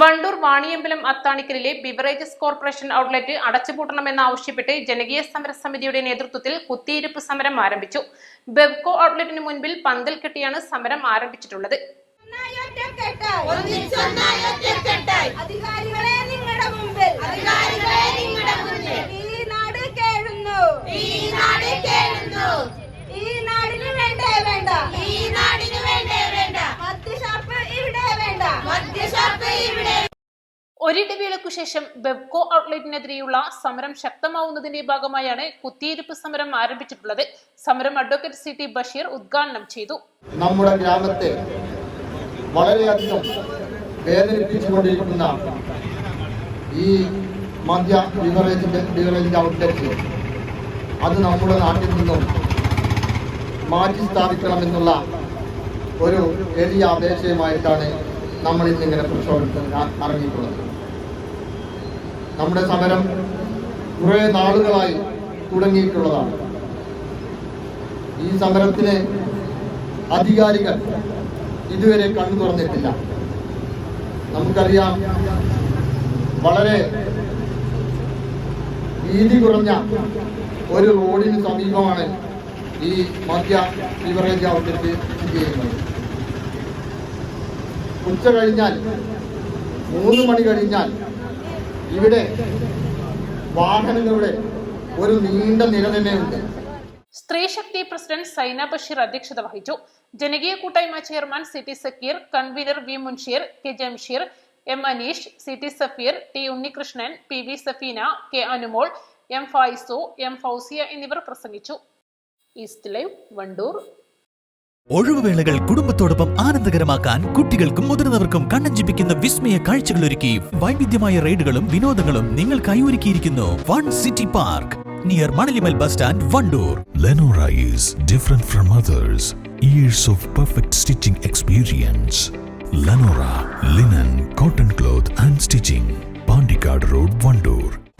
Wandoor Vaniyambalam അത്താണിക്കലിലെ beverages corporation outlet അടച്ചുപൂട്ടണമെന്നാവശ്യപ്പെട്ട് ജനകീയ സമര സമിതിയുടെ നേതൃത്വത്തിൽ കുത്തിയിരിപ്പ് സമരം ആരംഭിച്ചു. ബെവ്കോ ഔട്ട്ലെറ്റിന് മുൻപിൽ പന്തൽ കെട്ടിയാണ് സമരം ആരംഭിച്ചിട്ടുള്ളത്. ഒരിടവേളയ്ക്കു ശേഷം ബെവ്കോ ഔട്ട്ലെറ്റിനെതിരെയുള്ള സമരം ശക്തമാവുന്നതിന്റെ ഭാഗമായാണ് കുത്തിയിരിപ്പ് സമരം ആരംഭിച്ചിട്ടുള്ളത്. സമരം അഡ്വക്കേറ്റ് സി ടി ബഷീർ ഉദ്ഘാടനം ചെയ്തു. നമ്മുടെ ഗ്രാമത്തെ വളരെയധികം വേദനിപ്പിച്ചുകൊണ്ടിരിക്കുന്ന ഈ മദ്യ ബിവറേജിന്റെ ബിവറേജിന്റെ ഔട്ട്ലെറ്റ് അത് നമ്മുടെ നാട്ടിൽ നിന്നും മാറ്റി സ്ഥാപിക്കണമെന്നുള്ള ഒരു വലിയ അപേക്ഷയുമായിട്ടാണ് നമ്മൾ ഇന്നിങ്ങനെ പ്രക്ഷോഭത്തിൽ ഇറങ്ങിയിട്ടുള്ളത് നമ്മുടെ സമരം കുറേ നാളുകളായി തുടങ്ങിയിട്ടുള്ളതാണ്. ഈ സമരത്തിന് അധികാരികൾ ഇതുവരെ കണ്ണു തുറന്നിട്ടില്ല. നമുക്കറിയാം വളരെ വീതി കുറഞ്ഞ ഒരു റോഡിന് സമീപമാണ് ഈ മദ്യ ബിവറേജ് ഔട്ട്ലെറ്റ് സ്ഥിതി ചെയ്യുന്നത്. ഉച്ച കഴിഞ്ഞാൽ മൂന്ന് മണി കഴിഞ്ഞാൽ ഇവിടെ വാഹനങ്ങളുടെ ഒരു നീണ്ട നിര തന്നെയുണ്ട്. സ്ത്രീ ശക്തി പ്രസിഡന്റ് സൈന ബഷീർ അധ്യക്ഷത വഹിച്ചു. ജനകീയ കൂട്ടായ്മ chairman C T Sakkeer convener V Munsheer K Jamsheer M Aneesh C T Safeer T Unnikrishnan P V Safeena K Anumol M Faizu M Fousiya എന്നിവർ പ്രസംഗിച്ചു. East live Wandoor. ഒഴിവുവേളകൾ കുടുംബത്തോടൊപ്പം ആനന്ദകരമാക്കാൻ കുട്ടികൾക്കും മുതിർന്നവർക്കും കണ്ണഞ്ചിപ്പിക്കുന്ന വിസ്മയ കാഴ്ചകൾ ഒരുക്കി വൈവിധ്യമായ റൈഡുകളും വിനോദങ്ങളും നിങ്ങൾക്കായി ഒരുക്കിയിരിക്കുന്നു one city park near Manalimal bus stand Wandoor Lenora is is from from years of perfect perfect stitching Lenora linen cotton cloth and and stitching. Road Wandoor.